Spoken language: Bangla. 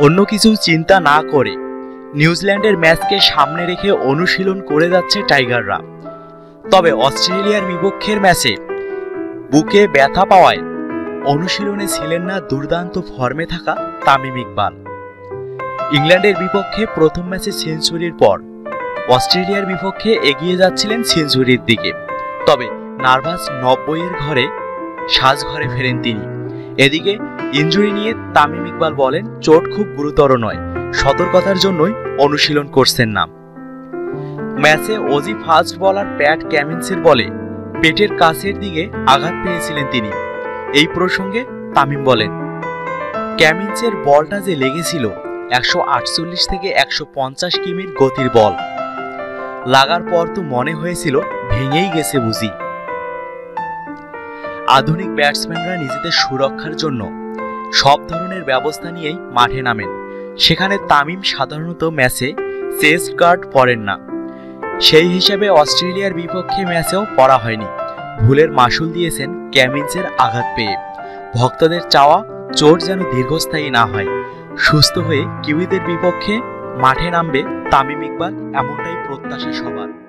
অন্য কিছু চিন্তা না করে নিউজিল্যান্ডের ম্যাচকে সামনে রেখে অনুশীলন করে যাচ্ছে টাইগাররা। তবে অস্ট্রেলিয়ার বিপক্ষের ম্যাচে বুকে ব্যথা পাওয়ায় অনুশীলনে ছিলেন না দুর্দান্ত ফর্মে থাকা তামিম ইকবাল। ইংল্যান্ডের বিপক্ষে প্রথম ম্যাচে সেঞ্চুরির পর অস্ট্রেলিয়ার বিপক্ষে এগিয়ে যাচ্ছিলেন সেঞ্চুরির দিকে। তবে নার্ভাস নব্বইয়ের ঘরে সাজঘরে ফেরেন তিনি। এদিকে ইঞ্জুরি নিয়ে তামিম ইকবাল বলেন, চোট খুব গুরুতর নয়। সতর্কতার জন্যই অনুশীলন করছেন না ম্যাচে অজি ফাস্ট বলার প্যাট ক্যামিন্সের বলে পেটের কাছের দিকে আঘাত পেয়েছিলেন তিনি। এই প্রসঙ্গে তামিম বলেন, ক্যামিন্সের বলটা যে লেগেছিল, একশো আটচল্লিশ থেকে একশো পঞ্চাশ কিমির গতির বল। লাগার পর তো মনে হয়েছিল ভেঙেই গেছে বুঝি। আধুনিক ব্যাটসম্যানরা নিজেদের সুরক্ষার জন্য সব ধরনের ব্যবস্থা নিয়েই মাঠে নামেন। সেখানে তামিম সাধারণত ম্যাচে চেস্ট গার্ড পরেন না। সেই হিসেবে অস্ট্রেলিয়ার বিপক্ষে ম্যাচেও পড়া হয়নি। ভুলের মাসুল দিয়েছেন ক্যামিন্সের আঘাত পেয়ে। ভক্তদের চাওয়া চোট যেন দীর্ঘস্থায়ী না হয়। সুস্থ হয়ে কিউইদের বিপক্ষে মাঠে নামবে তামিম ইকবাল, এমনটাই প্রত্যাশা সবার।